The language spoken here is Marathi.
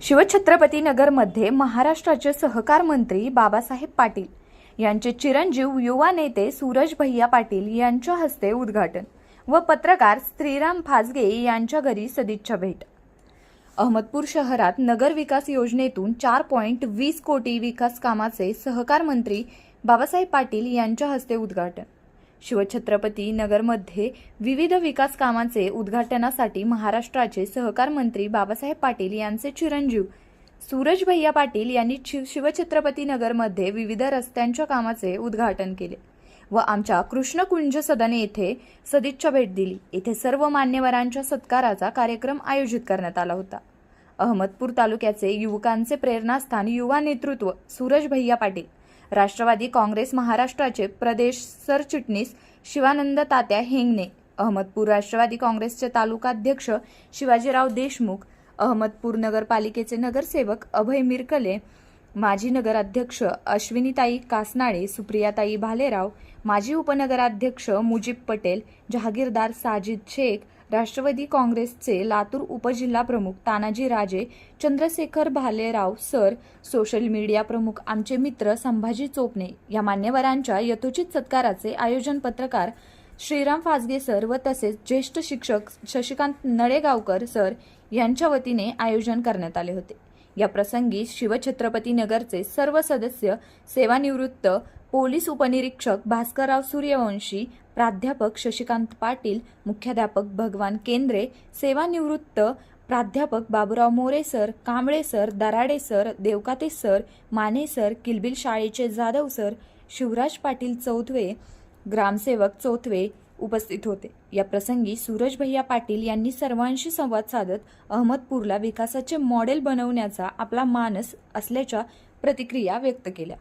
शिवछत्रपती नगरमध्ये महाराष्ट्राचे सहकार मंत्री बाबासाहेब पाटील यांचे चिरंजीव युवा नेते सूरज भैया पाटील यांच्या हस्ते उद्घाटन व पत्रकार श्रीराम फासगे यांच्या घरी सदिच्छा भेट. अहमदपूर शहरात नगर विकास योजनेतून चार पॉईंट वीस कोटी विकास कामाचे सहकार मंत्री बाबासाहेब पाटील यांच्या हस्ते उद्घाटन. शिवछत्रपती नगरमध्ये विविध विकास कामांचे उद्घाटनासाठी महाराष्ट्राचे सहकार मंत्री बाबासाहेब पाटील यांचे चिरंजीव. सूरज भैया पाटील यांनी शिव- शिवछत्रपती नगरमध्ये विविध रस्त्यांच्या कामाचे उद्घाटन केले व आमच्या कृष्णकुंज सदन येथे सदिच्छा भेट दिली. येथे सर्व मान्यवरांच्या सत्काराचा कार्यक्रम आयोजित करण्यात आला होता. अहमदपूर तालुक्याचे युवकांचे प्रेरणास्थान युवा नेतृत्व सूरज भैया पाटील राष्ट्रवादी काँग्रेस महाराष्ट्राचे प्रदेश सरचिटणीस शिवानंद तात्या हेंगणे अहमदपूर राष्ट्रवादी काँग्रेसचे तालुकाध्यक्ष शिवाजीराव देशमुख अहमदपूर नगरपालिकेचे नगरसेवक अभय मिरकले माजी नगराध्यक्ष अश्विनीताई कासनाळे सुप्रियाताई भालेराव माजी उपनगराध्यक्ष मुजीब पटेल जहागीरदार साजिद शेख राष्ट्रवादी काँग्रेसचे लातूर उपजिल्हा प्रमुख Tanaji Raje Chandrashekhar Bhalerao sir social media प्रमुख आमचे मित्र संभाजी चोपणे या मान्यवरांच्या यथोचित सत्काराचे आयोजन पत्रकार श्रीराम फासगे सर व तसेच ज्येष्ठ शिक्षक शशिकांत नळेगावकर सर यांच्या वतीने आयोजन करण्यात आले होते. या प्रसंगी शिवछत्रपती नगरचे सर्व सदस्य सेवानिवृत्त पोलीस उपनिरीक्षक भास्करराव सूर्यवंशी प्राध्यापक शशिकांत पाटील मुख्याध्यापक भगवान केंद्रे सेवानिवृत्त प्राध्यापक Baburao More sir Kamble sir Darade sir Devkate sir Mane sir Kilbil शाळेचे जाधव सर शिवराज पाटील चौथवे ग्रामसेवक चौथवे उपस्थित होते. या प्रसंगी सूरज भैया पाटील यांनी सर्वांशी संवाद साधत अहमदपूरला विकासाचे मॉडेल बनवण्याचा आपला मानस असल्याच्या प्रतिक्रिया व्यक्त केल्या.